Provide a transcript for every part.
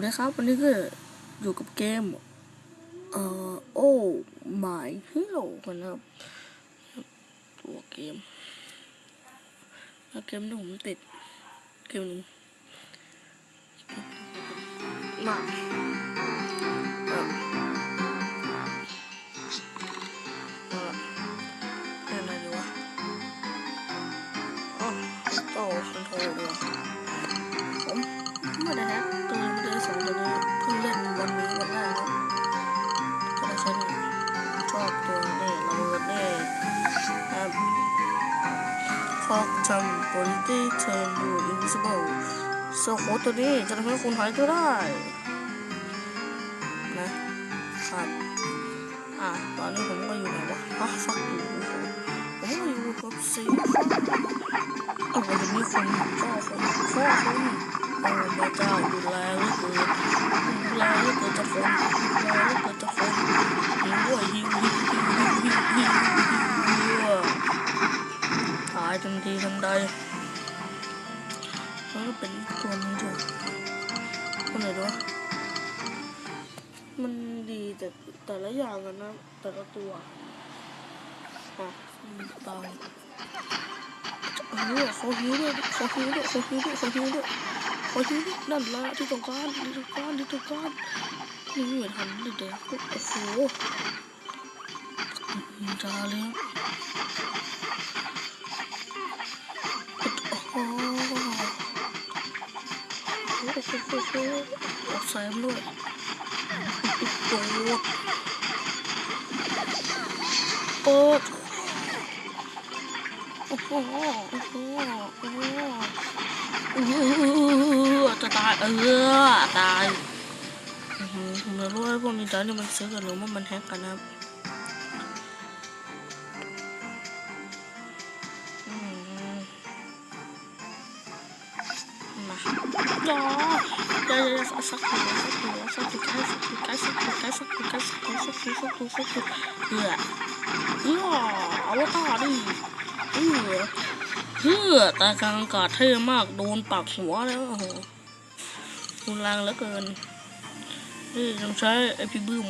วัสดีครับ วันนี้ก็อยู่กับเกม เอ่อโอ้ my hero กันนะครับ ตัวเกมเกมที่ผมติด เกมนึงมา ฟอกจำโปรลิตี้เทิร์นยูอินวิสิเบิลโซโคตัวนี้จะทำให้คุณหายตัวได้นะครับอะตอนนี้ผมก็อยู่ไหนวะอะฟักอยู่ผมก็อยู่กับซีโอ้โหเดี๋ยวนี้คนก็คนก็คนโอ้พระเจ้าดูแลเหลือเกินดูแลเหลือเกินจะคน ใดแล้วก็เป็นตัวนี้ด้วยตัวไหนด้วยมันดีแต่แต่ละอย่างกันนะ แต่ละตัวอะมันตายเออเขาหิวด้วยเขาหิวด้วยเขาหิวด้วยเขาหิวด้วยเขาหิวด้วยนั่นละที่ตรงกางที่ตรงกางที่ตรงกางนี่เหมือนทันเลยเด็กโอ้โหมันจะเลย โอ้โหโอ้โหออกแซมด้วยโดดเปิดโอ้โหโอ้โหโอ้โหเออจะตายเออตายผมไม่รู้ว่าพวกนี้ตอนนี้มันซื้อกันหรือว่ามันแฮกกันนะครับมาอย่า อย่าอย่าสักหัวสักหัวสักหัวสักหัวสักหัวสักหัวสักหัวสักหัวสักหัวสักหัวสักหัวสักหัวเออเออเอาต่อดิเออเออแต่กลางอากาศเท่มาก โดนปากหัวแล้วโอ้โหรุนแรงเหลือเกินนี่ต้องใช้ไอพีบึ้ม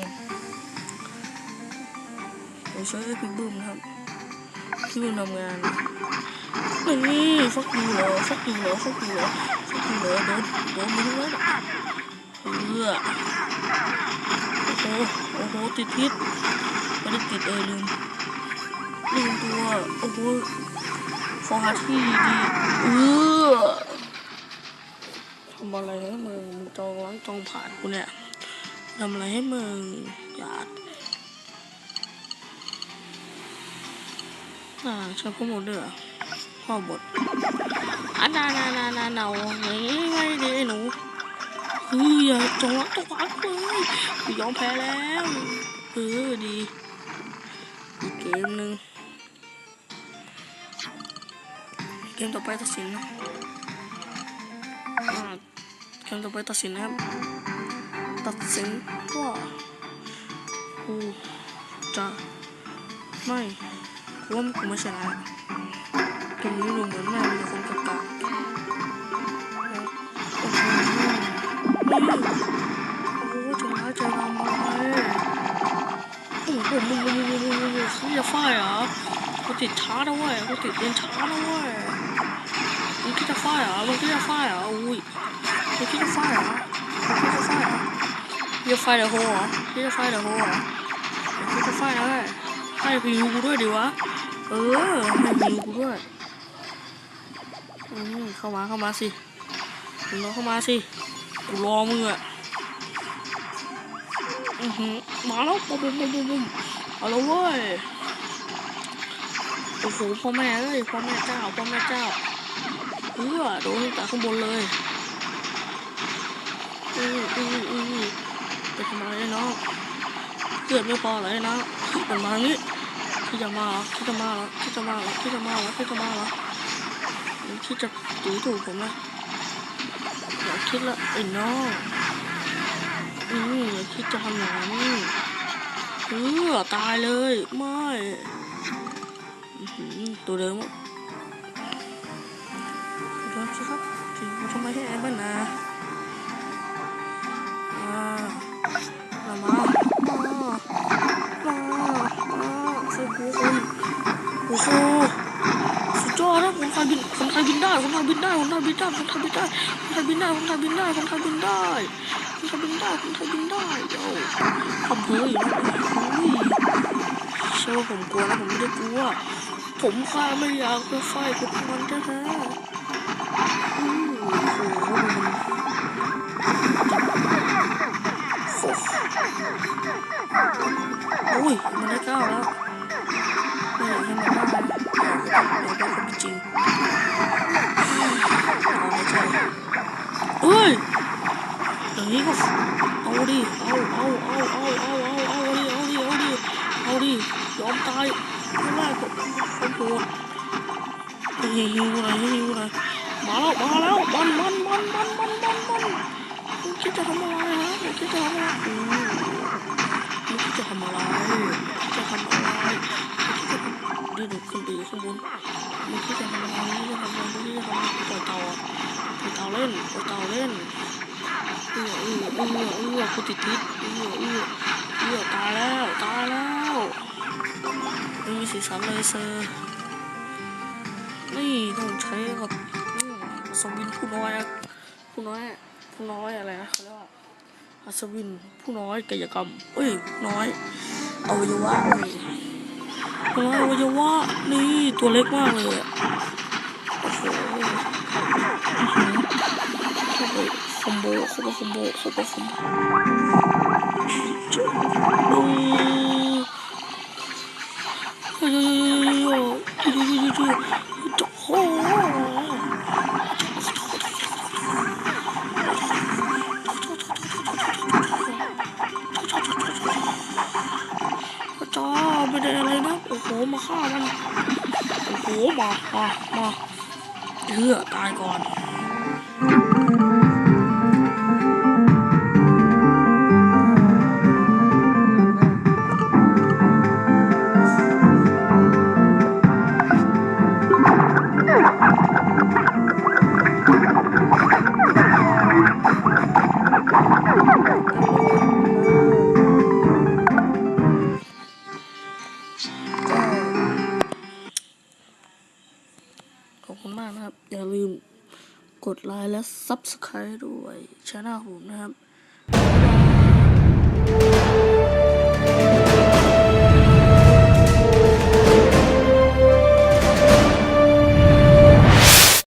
ต้องใช้ไอพีบึ้มครับ ที่มันทำงาน นี่ฟักยูเหรอฟักยูเหรอฟักยูเหรอฟักยูเหรอโดนโดนมึงแล้วเออโอ้โหโอ้โหติดพิษไม่ได้ติดเออลืมลืมตัวโอ้โหขอหาที่ดีเออทำอะไรให้มึงมึงจองล้างจองผ่านกูเนี่ยทำอะไรให้มึงอย่าอ่าใช่พ่อหมดเลยเหรอ พ่อบทอันนานานานาเนาไม่ไม่ดีหนูเฮ้ยอย่าจงรักตัวขวางเลยกูยอมแพ้แล้วเออดีอีกเกมหนึ่งเกมต่อไปตัดสินนะเกมต่อไปตัดสินนะครับตัดสินว่ากูจะไม่กูว่ากูไม่ชนะ จมไม่ลงเหมือนหน้ามันจะตายโอ้โหจมแล้วใจดำเลยโอ้โหมึงมึโอ้งมึงมึงเขาจะไฟอะกูติดช้าด้วยกูติดเดินช้าด้วยมึงคิดจะไฟอะมึงคิดจะไฟอะอุ้ยมึงคิดจะไฟอะมึงคิดจะไฟอะ You fight a whore. You fight a whore. You fight a whore. ให้พิวกูด้วยดิวะ เออ ให้พิวกูด้วย เข้ามาเข้ามาสิมึงรอเข้ามาสิกูรอมึงอะอือหือมาแล้วปุ๊บปุ๊บปุ๊บปุ๊บปุ๊บเอาและเว้ยโอ้โหพ่อแม่เอ้ยพ่อแม่เจ้าพ่อแม่เจ้าเออโดนตั้งแต่ข้างบนเลยอืออืออือไปทำอะไรน้องเกิดไม่พอเลยนะเป็นมางี้ที่จะมาอที่จะมาอที่จะมาอที่จะมาอที่จะมาเหร อมึงคิดจะตีถูกผมนะอย่าคิดละไอ้น้องอืมอย่าคิดจะทำอย่างนี้เออตายเลย ไม่ตัวเดิมอะตัวเดิมสิครับถึงทำไมให้ไอ้บ้านนามา มา มามาใส่หัวคนโอ้โห ทยบินคนไทยบินได้คนไทยบินได้คนไทยบินได้คนไทยบินได้คนไทยบินได้คนไทยบินได้คนไทยบินได้คนไทยบินได้คนไทยบินได้เดี๋ยวทำเฮ้ยเชื่อว่าผมกลัวนะผมไม่ได้กลัวผมแค่ไม่อยากจะไฟกับมันแท้โอ้ยมันได้เก้าแล้วไม่อยากให้มันได้อยากให้ได้คนจริง ฮ้ยอย่างนี้ก็เอาดิเอาเอาเอาเอาเอาเอาเอาดิเอาดิเอาดิเอาดิยอมตายไม่ได้ผมผมปวดยิงยิงกูหน่อยยิงกูหน่อยมาแล้วมาแล้วมันมันมันมันมันมันมันมึงคิดจะทำอะไรฮะมึงคิดจะทำอะไรอืมคิดจะทำอะไรจะทำอะไรมึงคิดจะทำดิดูขึ้นไปข้างบนมึงคิดจะทำอะไรมึงคิดจะทำอะไร เล่นปล่อเต่าเล่นเอื้อเอื้อเอื้อเอื้อกูติดพิษเอื้อเอื้อเอื้อตายแล้วตายแล้วไม่มีสีสันเลยเซอร์นี่ต้องใช้กับอืมอัศวินผู้น้อยอะผู้น้อยผู้น้อยอะไรนะเขาเรียกว่าอัศวินผู้น้อยกายกรรมเอ้ยน้อยอวัยวะนี่ผู้น้อยอวัยวะนี่ตัวเล็กมากเลยอะ คอมโบคอมโบคอมโบคอมโบคอมโบมาฆ่ามันโอ้โหมามามาเถื่อตายก่อน กดไลค์และ Subscribe ด้วยช่องผมนะครับ